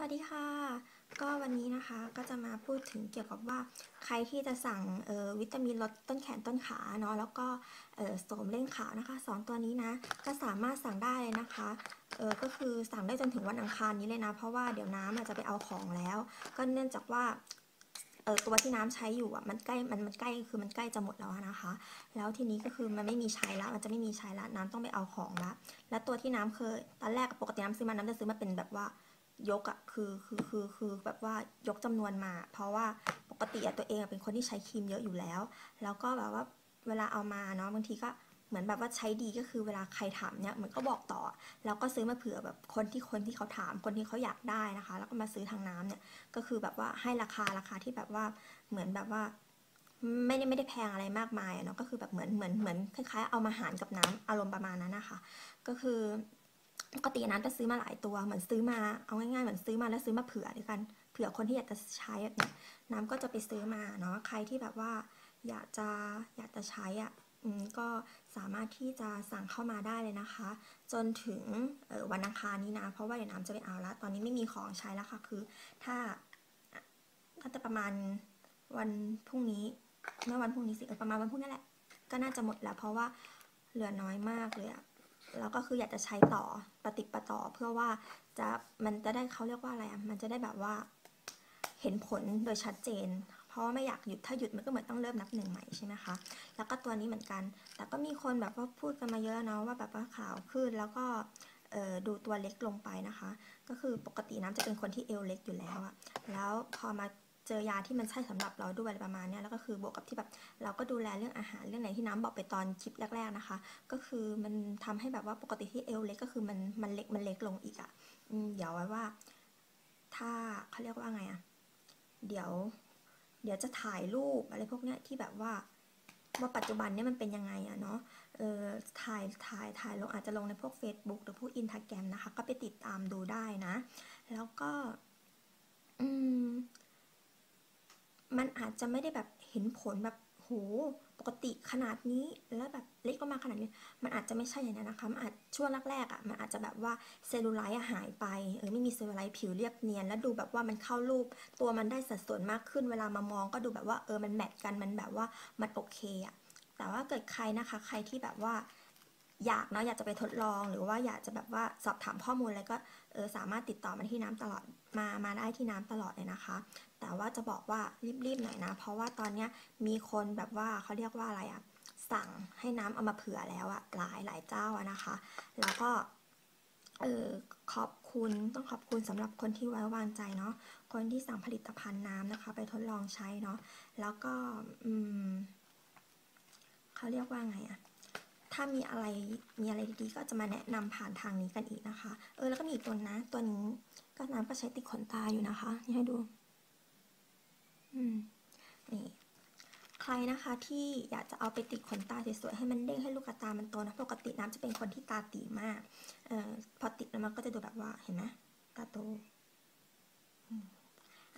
สวัสดีค่ะ ก็วันนี้นะคะก็จะมาพูดถึงเกี่ยวกับว่าใครที่จะสั่งวิตามินลดต้นแขนต้นขาเนาะแล้วก็โสมเร่งขานะคะสองตัวนี้นะก็สามารถสั่งได้เลยนะคะเออก็คือสั่งได้จนถึงวันอังคารนี้เลยนะ เพราะว่าเดี๋ยวน้ำจะไปเอาของแล้ว ก็เนื่องจากว่าเออตัวที่น้ำใช้อยู่อะมันใกล้มันมันใกล้คือมันใกล้จะหมดแล้วนะคะ แล้วทีนี้ก็คือมันไม่มีใช้ละมันจะไม่มีใช้ละน้ำต้องไปเอาของละแล้วตัวที่น้ำเคยตอนแรกปกติน้ำซื้อมาน้ำจะซื้อมาเป็นแบบว่า ยกอะคือคือคือคือแบบว่ายกจำนวนมา เพราะว่าปกติอะตัวเองเป็นคนที่ใช้ครีมเยอะอยู่แล้ว แล้วก็แบบว่าเวลาเอามาเนาะบางทีก็เหมือนแบบว่าใช้ดีก็คือเวลาใครถามเนี่ยเหมือนก็บอกต่อ แล้วก็ซื้อมาเผื่อแบบคนที่คนที่เขาถามคนที่เขาอยากได้นะคะ แล้วก็มาซื้อทางน้ำเนี่ยก็คือแบบว่าให้ราคาราคาที่แบบว่าเหมือนแบบว่าไม่ได้ไม่ได้แพงอะไรมากมายเนาะก็คือแบบเหมือนเหมือนเหมือนคล้ายๆเอามาหารกับน้ำอารมณ์ประมาณนั้นนะคะ ก็คือ ปกติน้ำจะซื้อมาหลายตัวเหมือนซื้อมาเอาง่ายๆเหมือนซื้อมาแล้วซื้อมาเผื่อด้วยกัน เผื่อคนที่อยากจะใช้แบบนี้น้ำก็จะไปซื้อมาเนาะใครที่แบบว่า อยากจะอยากจะใช้อะก็สามารถที่จะสั่งเข้ามาได้เลยนะคะ จนถึงวันอังคารนี้นะ เพราะว่าเดี๋ยวน้ำจะไปเอาล้วตอนนี้ไม่มีของใช้แล้วค่ะคือถ้าถ้าจะประมาณวันพรุ่งนี้เมื่อวันพรุ่งนี้สิประมาณวันพรุ่งนี้แหละ ก็น่าจะหมดแล้ว เพราะว่าเหลือน้อยมากเลยอะ แล้วก็คืออยากจะใช้ต่อปฏิปต่อเพื่อว่าจะมันจะได้เขาเรียกว่าอะไรอะมันจะได้แบบว่าเห็นผลโดยชัดเจน เพราะว่าไม่อยากหยุดถ้าหยุดมันก็เหมือนต้องเริ่มนับหนึ่งใหม่ใช่ไหมคะแล้วก็ตัวนี้เหมือนกัน แต่ก็มีคนแบบว่าพูดกันมาเยอะนะว่าแบบว่าขาวขึ้นแล้วก็ดูตัวเล็กลงไปนะคะ ก็คือปกติน้ำจะเป็นคนที่เอวเล็กอยู่แล้วอะแล้วพอมา เจอยาที่มันใช่สำหรับเราด้วยประมาณนี้แล้วก็คือบวกกับที่แบบเราก็ดูแลเรื่องอาหารเรื่องไหนที่น้ำบอกไปตอนคลิปแรกๆนะคะ ก็คือมันทำให้แบบว่าปกติที่เอวเล็กก็คือมันมันเล็กมันเล็กลงอีกอะ่ะเดี๋ยวไว้ว่า ถ้าเขาเรียกว่าไงอะ่ะเดี๋ยว เดี๋ยวจะถ่ายรูปอะไรพวกเนี้ยที่แบบว่าว่าปัจจุบันเนี่ยมันเป็นยังไงอะเนาะ เออถ่าย ถ่าย ถ่ายลงอาจจะลงในพวก Facebook หรือพวกอินทาแกรมนะคะ ก็ไปติดตามดูได้นะ แล้วก็ อืม มันอาจจะไม่ได้แบบเห็นผลแบบโหปกติขนาดนี้แล้วแบบเล็กลงมาขนาดนี้ มันอาจจะไม่ใช่อย่างนั้นนะคะมันอาจช่วงแรกๆอะมันอาจจะแบบว่าเซลลูไลท์หายไปเออไม่มีเซลลูไลท์ผิวเรียบเนียน แล้วดูแบบว่ามันเข้ารูป ตัวมันได้สัดส่วนมากขึ้นเวลามามองก็ดูแบบว่าเออมันแมทกันมันแบบว่ามันโอเคอะแต่ว่าเกิดใครนะคะ ใครที่แบบว่าอยากเนาะอยากจะไปทดลองหรือว่าอยากจะแบบว่าสอบถามข้อมูลอะไรก็เออสามารถติดต่อมาที่น้ำตลอดมามาได้ที่น้ำตลอดเลยนะคะ แต่ว่าจะบอกว่ารีบๆหน่อยนะ เพราะว่าตอนนี้มีคนแบบว่าเขาเรียกว่าอะไรอะสั่งให้น้ำเอามาเผื่อแล้วอะหลายหลายเจ้าอะนะคะ แล้วก็เออขอบคุณต้องขอบคุณสำหรับคนที่ไว้วางใจเนาะคนที่สั่งผลิตภัณฑ์น้ำนะคะ ไปทดลองใช้เนาะแล้วก็อืมเขาเรียกว่าไงอะถ้ามีอะไรมีอะไรดีๆ ก็จะมาแนะนำผ่านทางนี้กันอีกนะคะ เออแล้วก็มีอีกตัวนะตัวนี้ก็น้ำก็ใช้ติดขนตาอยู่นะคะนี่ให้ดู นี่ใครนะคะที่อยากจะเอาไปติดขนตาสวยๆให้มันเด้งให้ลูกตามันโตนะปกติน้ำจะเป็นคนที่ตาตีมากเอ่อพอติดแล้วมันก็จะดูแบบว่าเห็นไหมตาโต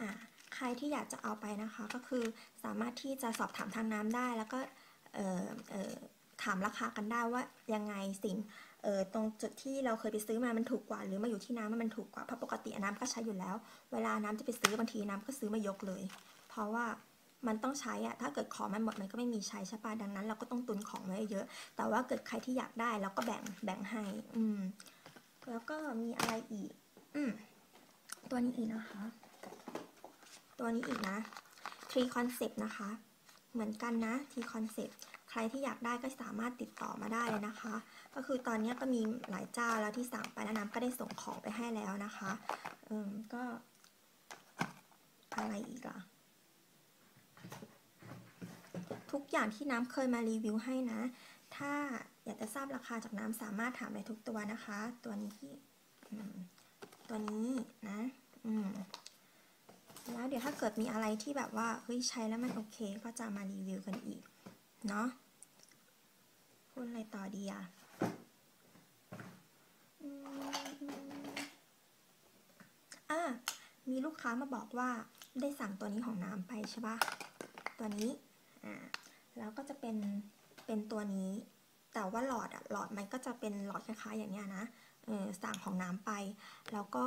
อ่าใครที่อยากจะเอาไปนะคะก็คือสามารถที่จะสอบถามทางน้ำได้แล้วก็เอ่อเอ่อถามราคากันได้ว่ายังไงสิ่งเออตรงจุดที่เราเคยไปซื้อมามันถูกกว่า หรือมาอยู่ที่น้ำมันถูกกว่าเพราะปกติน้ำก็ใช้อยู่แล้ว เวลาน้ำจะไปซื้อบางทีน้ำก็ซื้อมายกเลย เพราะว่ามันต้องใช้อะถ้าเกิดของมันหมดมันก็ไม่มีใช้ใช่ปะดังนั้น เราก็ต้องตุนของไว้เยอะ แต่ว่าเกิดใครที่อยากได้เราก็แบ่งแบ่งให้ อืม แล้วก็มีอะไรอีก อืม ตัวนี้อีกนะคะ ตัวนี้อีกนะ Tree Concept นะคะ เหมือนกันนะ Tree Concept ใครที่อยากได้ก็สามารถติดต่อมาได้เลยนะคะ ก็คือตอนนี้ก็มีหลายเจ้าแล้วที่สั่งไปแล้วน้ำก็ได้ส่งของไปให้แล้วนะคะเออก็ อะไรอีกล่ะ ทุก อย่างที่น้ำเคยมารีวิวให้นะ ถ้าอยากจะทราบราคาจากน้ำสามารถถามได้ทุกตัวนะคะ ตัวนี้ที่ตัวนี้นะแล้วเดี๋ยวถ้าเกิดมีอะไรที่แบบว่าเฮ้ยใช้แล้วมันโอเค ก็จะมารีวิวกันอีก เนาะพูดอะไรต่อดีอะอะมีลูกค้ามาบอกว่าได้สั่งตัวนี้ของน้ำไปใช่ปะตัวนี้ อ่า แล้วก็จะเป็นเป็นตัวนี้ แต่ว่าหลอดอะหลอดมันก็จะเป็นหลอดคล้ายๆอย่างเนี้ยนะเออสั่งของน้ำไป แล้วก็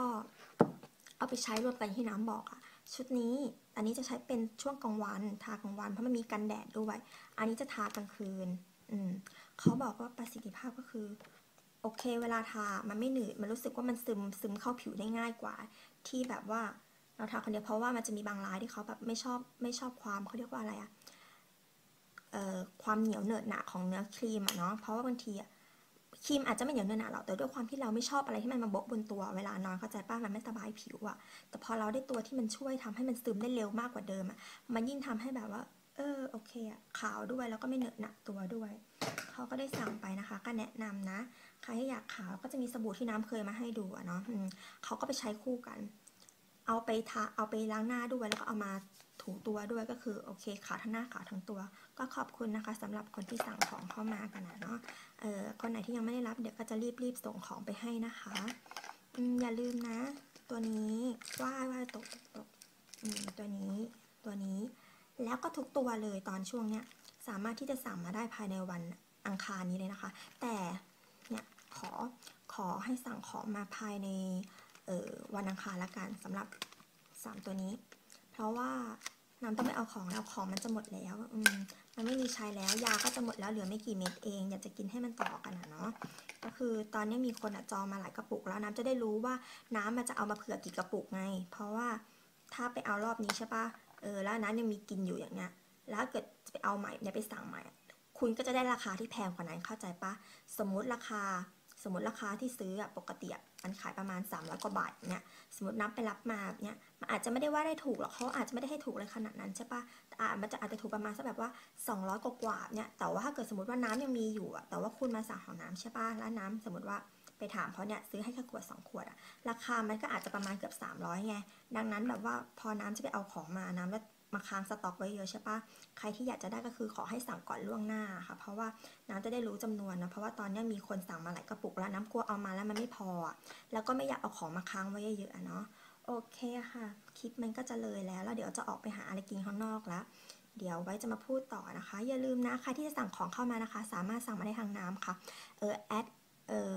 เอาไปใช้รวมกันที่น้ำบอกอะชุดนี้อันนี้จะใช้เป็นช่วงกลางวันทากลางวันเพราะมันมีกันแดดด้วยอันนี้จะทากลางคืนอืมเขาบอกว่าประสิทธิภาพก็คือโอเค เวลาทา มันไม่หนืด มันรู้สึกว่ามันซึมซึมเข้าผิวได้ง่ายกว่า ที่แบบว่าเราทาคนเดียวเพราะว่ามันจะมีบางรายที่เขาแบบไม่ชอบไม่ชอบความเขาเรียกว่าอะไรอะเอ่อ ความเหนียวเหนอะหนะของเนื้อครีมอะเนาะเพราะว่าบางทีอะครีมอาจจะไม่เหนียวเนอะหนะหรอกแต่ด้วยความที่เราไม่ชอบอะไรที่มันมาบะบนตัวเวลานอนเข้าใจป้ะมันไม่สบายผิวอะแต่พอเราได้ตัวที่มันช่วยทำให้มันซึมได้เร็วมากกว่าเดิมอะมันยิ่งทำให้แบบว่า เออโอเคอะขาวด้วยแล้วก็ไม่เหนอะหนะตัวด้วยเขาก็ได้สั่งไปนะคะ ก็แนะนำนะ ใครที่อยากขาวก็จะมีสบู่ที่น้ำเคยมาให้ดูอะเนาะเขาก็ไปใช้คู่กัน เอาไปทาเอาไปล้างหน้าด้วยแล้วก็เอามาถูตัวด้วยก็คือโอเคขาวทั้งหน้าขาวทั้งตัว ก็ขอบคุณนะคะสำหรับคนที่สั่งของเข้ามากันนะเนาะเออคนไหนที่ยังไม่ได้รับเดี๋ยวก็จะรีบรีบส่งของไปให้นะคะอืมอย่าลืมนะ ตัวนี้ว่าว่าตกตกอืมตัวนี้ตัวนี้ แล้วก็ทุกตัวเลยตอนช่วงเนี้ยสามารถที่จะสั่งมาได้ภายในวันอังคารนี้เลยนะคะ แต่เนี่ยขอขอให้สั่งของมาภายใน วันอังคารละกันสำหรับสามตัวนี้ เพราะว่าน้ำต้องไปเอาของแล้วของมันจะหมดแล้วอืมมันไม่มีใช้แล้วยาก็จะหมดแล้วเหลือไม่กี่เม็ดเองอยากจะกินให้มันต่อกันนะเนาะก็คือตอนนี้มีคนอะจองมาหลายกระปุกแล้วน้ำจะได้รู้ว่าน้ำมันจะเอามาเผื่อกี่กระปุกไง เพราะว่าถ้าไปเอารอบนี้ใช่ปะเออแล้วน้ำยังมีกินอยู่อย่างเงี้ยแล้วเกิดไปเอาใหม่เนี่ยไปสั่งใหม่ คุณก็จะได้ราคาที่แพงกว่านั้นเข้าใจปะสมมุติราคา สมมติราคาที่ซื้ออะปกติมันขายประมาณ300กว่าบาทเนี่ยสมมตินับไปรับมาเนี่ยมันอาจจะไม่ได้ว่าได้ถูกหรอกเขาอาจจะไม่ได้ให้ถูกเลยขนาดนั้นใช่ปะแต่อาจมันจะอาจจะถูกประมาณสักแบบว่า 200กว่ากว่าเนี่ยแต่ว่าถ้าเกิดสมมติว่าน้ำยังมีอยู่อะแต่ว่าคุณมาสั่งของน้ำใช่ปะแล้วน้ำสมมติว่าไปถามเขาเนี่ยซื้อให้แค่ขวด 2 ขวดอะราคามันก็อาจจะประมาณเกือบ 300ไงดังนั้นแบบว่าพอน้ำจะไปเอาของมาน้ำแล้ว มาค้างสต็อกไว้เยอะใช่ปะใครที่อยากจะได้ก็คือขอให้สั่งก่อนล่วงหน้าค่ะ เพราะว่าน้ำจะได้รู้จำนวนนะ เพราะว่าตอนนี้มีคนสั่งมาหลายกระปุกแล้วน้ำกลัวเอามาแล้วมันไม่พอ แล้วก็ไม่อยากเอาของมาค้างไว้เยอะๆเนาะ โอเคค่ะ คลิปมันก็จะเลยแล้ว แล้วเดี๋ยวจะออกไปหาอะไรกินข้างนอกแล้วเดี๋ยวไว้จะมาพูดต่อนะคะ อย่าลืมนะใครที่จะสั่งของเข้ามานะคะ สามารถสั่งมาได้ทางน้ำค่ะ เออแอดเออ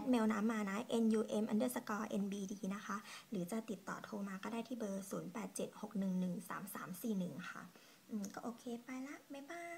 ดเมลน้ำมานะ num underscore nbd นะคะ หรือจะติดต่อโทรมาก็ได้ที่เบอร์ 0876113341 ค่ะอืมก็โอเคไปละ บ๊ายบาย